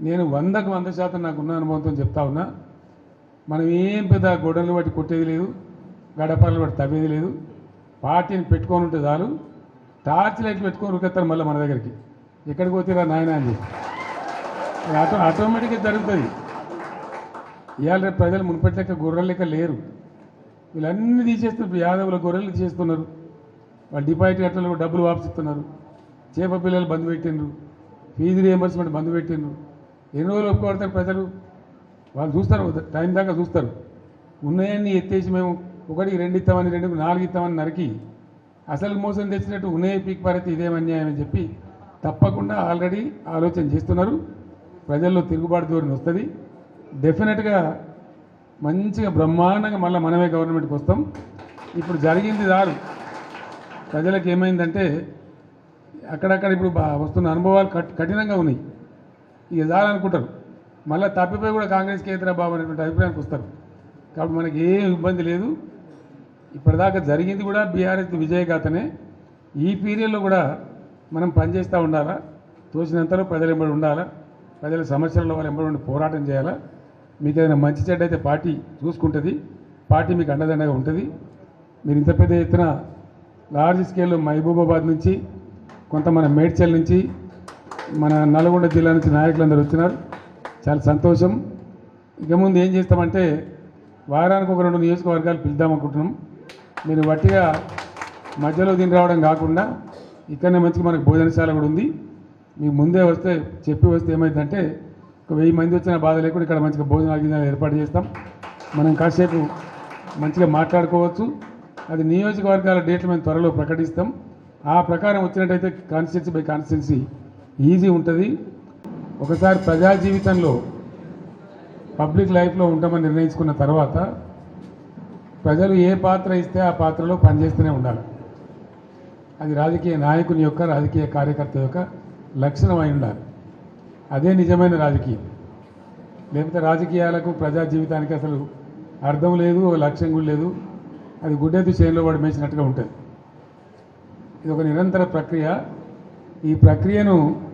నేను వందకు వంద శాతం నాకున్న అనుభవంతో చెప్తా ఉన్నా మనం ఏం పెద్ద గొడవలు బట్టి కొట్టేది లేదు గడపాలను బట్టి తవ్వేది లేదు. పార్టీని పెట్టుకొని ఉంటే చాలు టార్చ్ లైట్లు పెట్టుకొని ఉరికెత్తారు మళ్ళీ మన దగ్గరికి. ఎక్కడికి పోతేరా నాయన అని చెప్పి. ఆటో ఆటోమేటిక్గా జరుగుతుంది. ఇవాళ రేపు ప్రజలు మునిపటి లెక్క గొర్రెలు లెక్క లేరు. వీళ్ళన్నీ తీసేస్తున్నారు. యాదవుల గొర్రెలు తీసేస్తున్నారు. వాళ్ళు డిపాజిట్ కట్టలు డబ్బులు వాపసిస్తున్నారు. చేప పిల్లలు బంద్ పెట్టిండ్రు. ఫీజు రియంబర్స్మెంట్ బంద్ పెట్టిండ్రు. ఎన్ని రోజులు ఒప్పుకోబడతారు ప్రజలు వాళ్ళు చూస్తారు టైం దాకా చూస్తారు. ఉన్నాయన్ని ఎత్తేసి మేము ఒకటికి రెండు ఇస్తామని రెండు నాలుగు ఇస్తామని నరికి అసలు మోసం తెచ్చినట్టు ఉన్నాయి పీక్ పరిస్థితి ఇదేం అన్యాయం అని చెప్పి తప్పకుండా ఆల్రెడీ ఆలోచన చేస్తున్నారు. ప్రజల్లో తిరుగుబాటు ధోరణి వస్తుంది. డెఫినెట్గా మంచిగా బ్రహ్మాండంగా మళ్ళీ మనమే గవర్నమెంట్కి వస్తాం. ఇప్పుడు జరిగింది దారు. ప్రజలకు ఏమైందంటే అక్కడక్కడ ఇప్పుడు వస్తున్న అనుభవాలు కట్ కఠినంగా ఉన్నాయి. ఇక చాలనుకుంటారు మళ్ళీ తప్పిపోయి కూడా కాంగ్రెస్ కేంద్ర బాబు అనేటువంటి అభిప్రాయానికి వస్తారు. కాబట్టి మనకి ఏం ఇబ్బంది లేదు. ఇప్పటిదాకా జరిగింది కూడా బీఆర్ఎస్ విజయగాథనే. ఈ పీరియడ్లో కూడా మనం పనిచేస్తూ ఉండాలా? తోచినంతలో ప్రజలు ఎంబడి ఉండాలా? ప్రజల సమస్యల వాళ్ళు ఎంబడి ఉండి పోరాటం చేయాలా? మీకు ఏదైనా మంచి చెడ్డ అయితే పార్టీ చూసుకుంటుంది. పార్టీ మీకు అండదండగా ఉంటుంది. మీరు ఇంత పెద్ద ఎత్తున లార్జ్ స్కేల్లో మహబూబాబాద్ నుంచి కొంత మన మేడ్చల్ నుంచి మన నల్గొండ జిల్లా నుంచి నాయకులందరూ వచ్చినారు. చాలా సంతోషం. ఇక ముందు ఏం చేస్తామంటే వారానికి ఒక రెండు నియోజకవర్గాలు పిలుద్దాం అనుకుంటున్నాం. మీరు వట్టిగా మధ్యలో దీని రావడం కాకుండా ఇక్కడనే మంచిగా మనకు భోజనశాల కూడా ఉంది. మీకు ముందే వస్తే చెప్పి వస్తే ఏమైందంటే ఒక వెయ్యి మంది వచ్చిన బాధ లేకుండా ఇక్కడ మంచిగా భోజనాలు గిజనాలు ఏర్పాటు చేస్తాం. మనం కాసేపు మంచిగా మాట్లాడుకోవచ్చు. అది నియోజకవర్గాల డేట్లు మేము త్వరలో ప్రకటిస్తాం. ఆ ప్రకారం వచ్చినట్టయితే కాన్స్టిట్యున్సీ బై కాన్స్టిట్యున్సీ ఈజీ ఉంటుంది. ఒకసారి ప్రజా జీవితంలో పబ్లిక్ లైఫ్లో ఉంటామని నిర్ణయించుకున్న తర్వాత ప్రజలు ఏ పాత్ర ఇస్తే ఆ పాత్రలో పనిచేస్తూనే ఉండాలి. అది రాజకీయ నాయకుని యొక్క రాజకీయ కార్యకర్త యొక్క లక్షణం అయి ఉండాలి. అదే నిజమైన రాజకీయం. లేకపోతే రాజకీయాలకు ప్రజా జీవితానికి అసలు అర్థం లేదు ఒక లక్ష్యం కూడా లేదు. అది గుడ్డెత్తు చేనులో పడి మేసినట్టుగా ఉంటుంది. ఇది ఒక నిరంతర ప్రక్రియ. ఈ ప్రక్రియను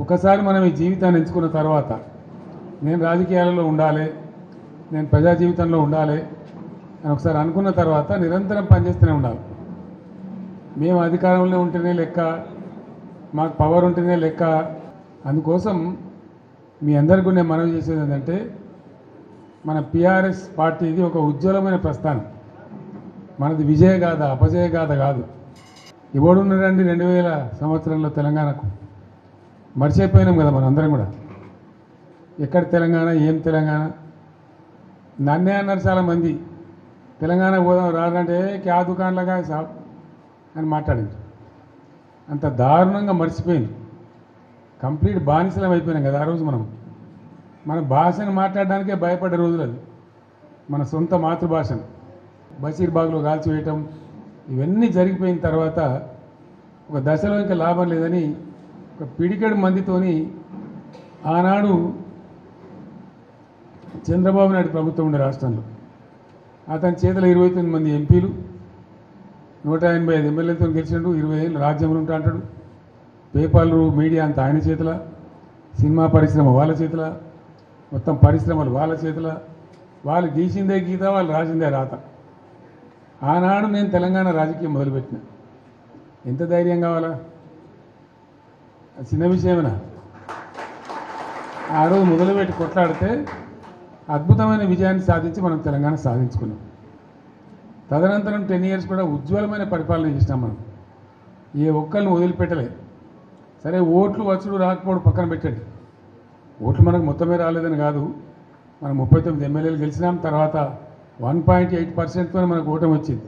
ఒకసారి మనం ఈ జీవితాన్ని ఎంచుకున్న తర్వాత నేను రాజకీయాలలో ఉండాలి నేను ప్రజా జీవితంలో ఉండాలి అని ఒకసారి అనుకున్న తర్వాత నిరంతరం పనిచేస్తూనే ఉండాలి. మేము అధికారంలో ఉంటేనే లెక్క మాకు పవర్ ఉంటేనే లెక్క. అందుకోసం మీ అందరికీ నేను మనవి చేసేది ఏంటంటే మన పిఆర్ఎస్ పార్టీది ఒక ఉజ్వలమైన ప్రస్థానం. మనది విజయ గాథ అపజయ గాథ కాదు. ఇవ్వడున్నారండి రెండు వేల సంవత్సరంలో తెలంగాణకు? మర్చిపోయినాం కదా మనం అందరం కూడా. ఎక్కడ తెలంగాణ ఏం తెలంగాణ? నన్నే అన్నారు చాలామంది. తెలంగాణ పోదాం రాదంటే క్యా దుకాణంలాగా సాబ్ అని మాట్లాడింది అంత దారుణంగా మర్చిపోయింది కంప్లీట్ బానిసలం అయిపోయినాం కదా ఆ రోజు మనం. మన భాషను మాట్లాడడానికే భయపడే రోజులు అది. మన సొంత మాతృభాషను. బషీర్బాగ్లో కాల్చివేయటం ఇవన్నీ జరిగిపోయిన తర్వాత ఒక దశలో ఇంకా లాభం లేదని ఒక పిడికెడు మందితోని ఆనాడు చంద్రబాబు నాయుడు ప్రభుత్వం ఉండే రాష్ట్రంలో. అతని చేతిలో ఇరవై తొమ్మిది మంది ఎంపీలు నూట ఎనభై ఐదు ఎమ్మెల్యేలతో గెలిచిండు ఇరవై ఏళ్ళు రాజ్యంలో ఉంటా అంటాడు. పేపర్లు మీడియా అంతా ఆయన చేతుల సినిమా పరిశ్రమ వాళ్ళ చేతుల మొత్తం పరిశ్రమలు వాళ్ళ చేతుల. వాళ్ళు గీసిందే గీత వాళ్ళు రాసిందే రాత. ఆనాడు నేను తెలంగాణ రాజకీయం మొదలుపెట్టిన. ఎంత ధైర్యం కావాలా? చిన్న విషయమేనా ఆ రోజు మొదలుపెట్టి కొట్లాడితే అద్భుతమైన విజయాన్ని సాధించి మనం తెలంగాణ సాధించుకున్నాం. తదనంతరం టెన్ ఇయర్స్ కూడా ఉజ్వలమైన పరిపాలన చేసినాం మనం. ఏ ఒక్కరిని వదిలిపెట్టలే. సరే ఓట్లు వచ్చుడు రాకపోవడం పక్కన పెట్టండి. ఓట్లు మనకు మొత్తమే రాలేదని కాదు. మనం ముప్పై తొమ్మిది ఎమ్మెల్యేలు గెలిచినాం తర్వాత వన్ పాయింట్ ఎయిట్ పర్సెంట్తో మనకు ఓటమి వచ్చింది.